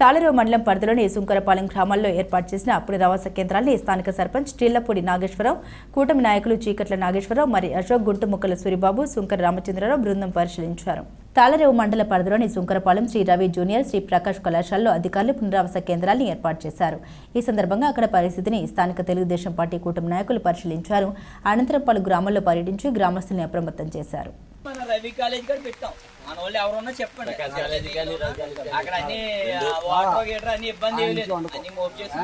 తాళరేవు మండలం పరిధిలోని సుంకరపాలెం గ్రామాల్లో ఏర్పాటు చేసిన పునరావాస కేంద్రాన్ని స్థానిక సర్పంచ్ టీళ్ళపూడి నాగేశ్వరరావు కూటమి నాయకులు చీకట్ల నాగేశ్వరరావు మరి అశోక్ గుంటుముక్కల సూరిబాబు సుంకర రామచంద్రరావు బృందం పరిశీలించారు. తాళరేవు మండల పరిధిలోని సుంకరపాలెం శ్రీ రవి జూనియర్ శ్రీ ప్రకాష్ కళాశాలలో అధికారులు పునరావాస కేంద్రాన్ని ఏర్పాటు చేశారు. ఈ సందర్భంగా అక్కడ పరిస్థితిని స్థానిక తెలుగుదేశం పార్టీ కూటమి నాయకులు పరిశీలించారు. అనంతరం పలు గ్రామాల్లో పర్యటించి గ్రామస్తుల్ని అప్రమత్తం చేశారు. మన రవి కాలేజ్ కూడా పెట్టాం. మన వాళ్ళు ఎవరున్నా చెప్పండి. అక్కడ అన్ని వాటర్ గీటర్ అన్ని ఇబ్బంది ఏమీ లేదు. అన్ని మోపు చేసి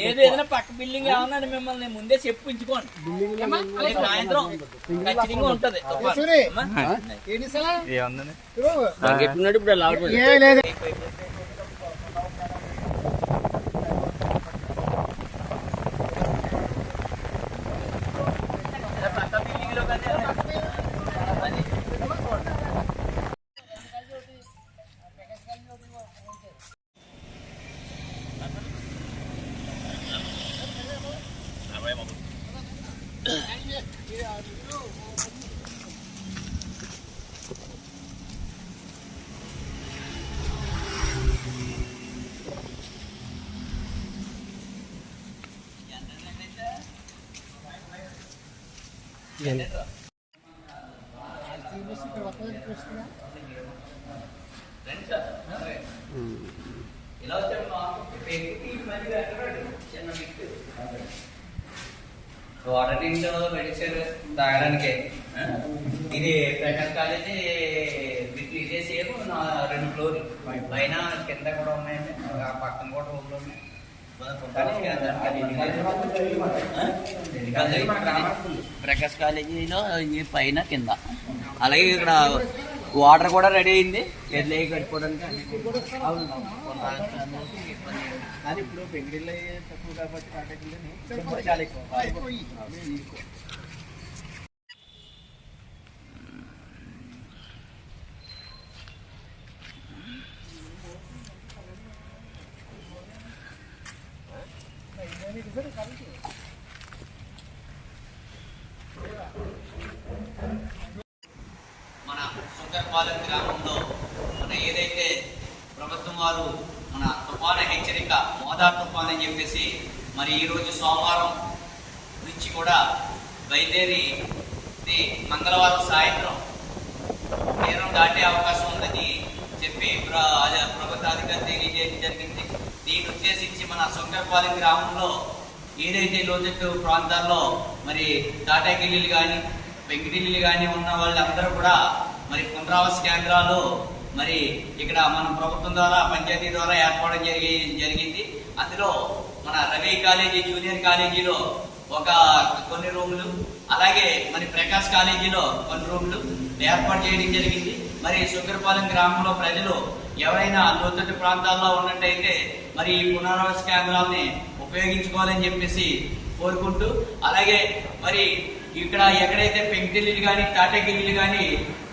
లేదు ఏదైనా పక్క బిల్డింగ్ ఏమన్నా అని మిమ్మల్ని ముందే చెప్పు ఉంచుకోండి ఏమ్మా? రేపు సాయంత్రం. ఖచ్చితంగా ఉంటది. అమ్మా? వాటర్ డ్రింక్స్ మెడిసిన్ తాగడానికి? ఇది ప్రకాష్ కాలేజీ విత్ ఇదే సేమ్ నా రెండు ఫ్లోర్ పైన కింద కూడా ఉన్నాయండి ఆ. పక్కన కూడా రూమ్లు ఉన్నాయి ప్రకాష్ కాలేజీలో ఈ పైన కింద అలాగే ఇక్కడ వాటర్ కూడా రెడీ అయింది ఎడ్లే కట్టుకోవడానికి కానీ ఇప్పుడు పెంగిడిలో తక్కువ కాబట్టి కాటగిరీలో చాలా ఎక్కువ ఎక్కువ. మన సుందరపాలెం గ్రామంలో మన ఏదైతే ప్రభుత్వం వారు మన తుఫాను హెచ్చరిక మోదా తుఫాన్ అని చెప్పేసి మరి ఈరోజు సోమవారం నుంచి కూడా బయలుదేరి మంగళవారం సాయంత్రం తీరం దాటే అవకాశం ఉందని చెప్పి ప్రభుత్వ అధికారి తెలియజేయడం జరిగింది. దీన్ని ఉద్దేశించి మన సుందరపాలెం గ్రామంలో ఏదైతే లోతట్టు ప్రాంతాల్లో మరి తాటాకిల్లీలు కానీ వెంకటిల్లు కానీ ఉన్న వాళ్ళందరూ కూడా మరి పునరావాస కేంద్రాలు మరి ఇక్కడ మన ప్రభుత్వం ద్వారా పంచాయతీ ద్వారా ఏర్పడడం జరిగి జరిగింది. అందులో మన రవి కాలేజీ జూనియర్ కాలేజీలో ఒక కొన్ని రూములు అలాగే మరి ప్రకాష్ కాలేజీలో కొన్ని రూములు ఏర్పాటు చేయడం జరిగింది. మరి సుందరపాలెం గ్రామంలో ప్రజలు ఎవరైనా లోతట్టు ప్రాంతాల్లో ఉన్నట్టయితే మరి ఈ పునరావాస కేంద్రాలని ఉపయోగించుకోవాలని చెప్పేసి కోరుకుంటూ అలాగే మరి ఇక్కడ ఎక్కడైతే పెంకిల్లు కానీ తాటగిల్లు కానీ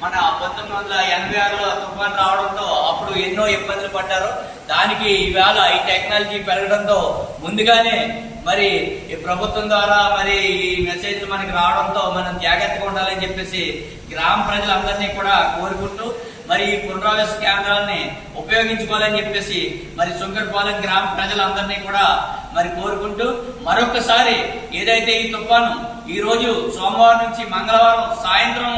మన పంతొమ్మిది వందల ఎనభై ఆరులో తుఫాన్ రావడంతో అప్పుడు ఎన్నో ఇబ్బందులు పడ్డారు. దానికి ఈవేళ ఈ టెక్నాలజీ పెరగడంతో ముందుగానే మరి ఈ ప్రభుత్వం ద్వారా మరి ఈ మెసేజ్లు మనకి రావడంతో మనం జాగ్రత్తగా ఉండాలని చెప్పేసి గ్రామ ప్రజలందరినీ కూడా కోరుకుంటూ మరి ఈ పునరావాస కేంద్రాలని ఉపయోగించుకోవాలని చెప్పేసి మరి సుంకరపాలెం గ్రామ ప్రజలందరినీ కూడా మరి కోరుకుంటూ మరొకసారి ఏదైతే ఈ తుఫాను ఈ రోజు సోమవారం నుంచి మంగళవారం సాయంత్రం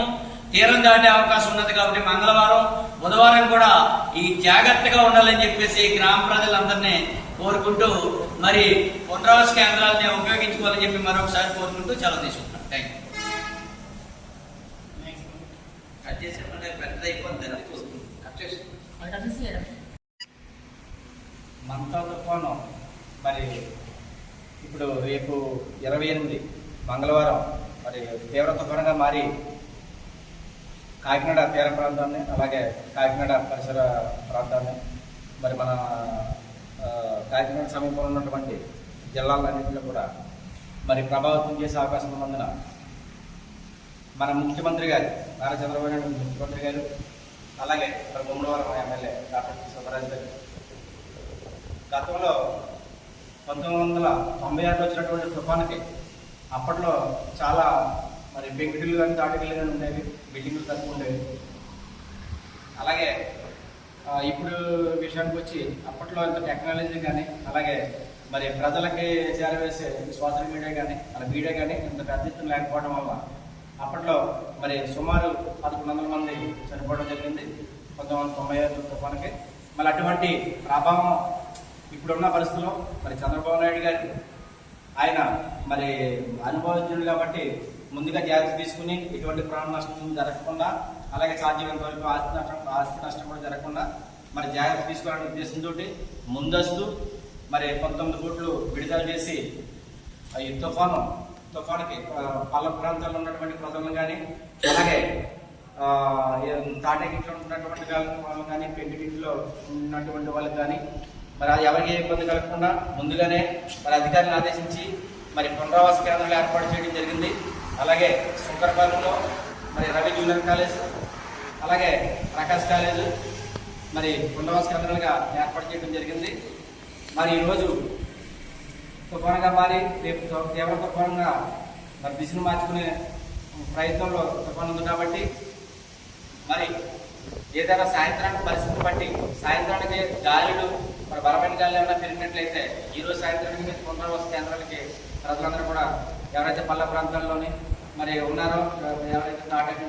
తీరం దాటే అవకాశం ఉన్నది కాబట్టి మంగళవారం బుధవారం కూడా ఈ జాగ్రత్తగా ఉండాలని చెప్పేసి గ్రామ ప్రజలందరినీ కోరుకుంటూ మరి పునరావాస కేంద్రాలని ఉపయోగించుకోవాలని చెప్పి మరొకసారి కోరుకుంటూ చాలా తీసుకుంటాను థ్యాంక్ యూ కట్ చేసే పెద్ద అయిపోతుంది కట్ చేసి మంతా తుఫాను మరి ఇప్పుడు రేపు ఇరవై ఎనిమిది మంగళవారం మరి తీవ్ర తుఫానుగా మారి కాకినాడ తీర ప్రాంతాన్ని అలాగే కాకినాడ పరిసర ప్రాంతాన్ని మరి మన కాకినాడ సమీపంలో ఉన్నటువంటి జిల్లాలన్నింటిలో కూడా మరి ప్రభావితం చేసే అవకాశం ఉన్నందున మన ముఖ్యమంత్రి గారు నారా చంద్రబాబు నాయుడు ముఖ్యమంత్రి గారు అలాగే మరి గుమ్మడివారం ఎమ్మెల్యే డాక్టర్ సుబ్బరాజు గారు గతంలో పంతొమ్మిది వందల తొంభై ఆరులో వచ్చినటువంటి తుఫానుకి అప్పట్లో చాలా మరి పెంకుటిల్లు కానీ తాటికిల్లు కానీ ఉండేవి బిల్డింగ్లు తక్కువ ఉండేవి. అలాగే ఇప్పుడు విషయానికి వచ్చి అప్పట్లో ఇంత టెక్నాలజీ కానీ అలాగే మరి ప్రజలకి చేరవేసే సోషల్ మీడియా కానీ అలా మీడియా కానీ ఇంత పెద్ద ఎత్తున లేకపోవడం వల్ల అప్పట్లో మరి సుమారు పదకొండు వందల మంది చనిపోవడం జరిగింది. పంతొమ్మిది వందల తొంభై ఐదు తుఫానుకి. మళ్ళీ అటువంటి ప్రభావం ఇప్పుడున్న పరిస్థితుల్లో మరి చంద్రబాబు నాయుడు గారు ఆయన మరి అనుభవజ్ఞుడు కాబట్టి ముందుగా జాగ్రత్త తీసుకుని ఎటువంటి ప్రాణ నష్టం జరగకుండా అలాగే సాధ్యమైనంత వరకు ఆస్తి నష్టం ఆస్తి నష్టం కూడా జరగకుండా మరి జాగ్రత్త తీసుకోవాలనే ఉద్దేశంతో ముందస్తు మరి పంతొమ్మిది కోట్లు విడుదల చేసి ఈ తుఫాను తుఫానుకి పల్ల ప్రాంతాల్లో ఉన్నటువంటి ప్రజలను కానీ అలాగే ఆ, తాటేకిట్లో ఉన్నటువంటి వాళ్ళని కానీ పెంకిటిలో ఉన్నటువంటి వాళ్ళకి కానీ మరి అది ఎవరికి ఏ ఇబ్బంది కలగకుండా ముందుగానే మరి అధికారులను ఆదేశించి మరి పునరావాస కేంద్రాలు ఏర్పాటు చేయడం జరిగింది. అలాగే శంకరపాలెంలో మరి రవి జూనియర్ కాలేజ్ అలాగే ప్రకాష్ కాలేజ్ మరి పునరావాస కేంద్రాలుగా ఏర్పాటు చేయడం జరిగింది. మరి ఈరోజు తుఫానుగా మారి రేపు తీవ్ర తుఫానుగా మరి దిశను మార్చుకునే ప్రయత్నంలో తుఫాను ఉంది కాబట్టి మరి ఏదైనా సాయంత్రానికి పరిస్థితి బట్టి సాయంత్రానికి గాలులు మరి బలమైన గాలి ఏమైనా పెరిగినట్లయితే ఈ రోజు సాయంత్రం మీద పునరావాస కేంద్రాలకి ప్రజలందరూ కూడా ఎవరైతే పల్ల ప్రాంతాల్లోని మరి ఉన్నారో ఎవరైతే తాటకి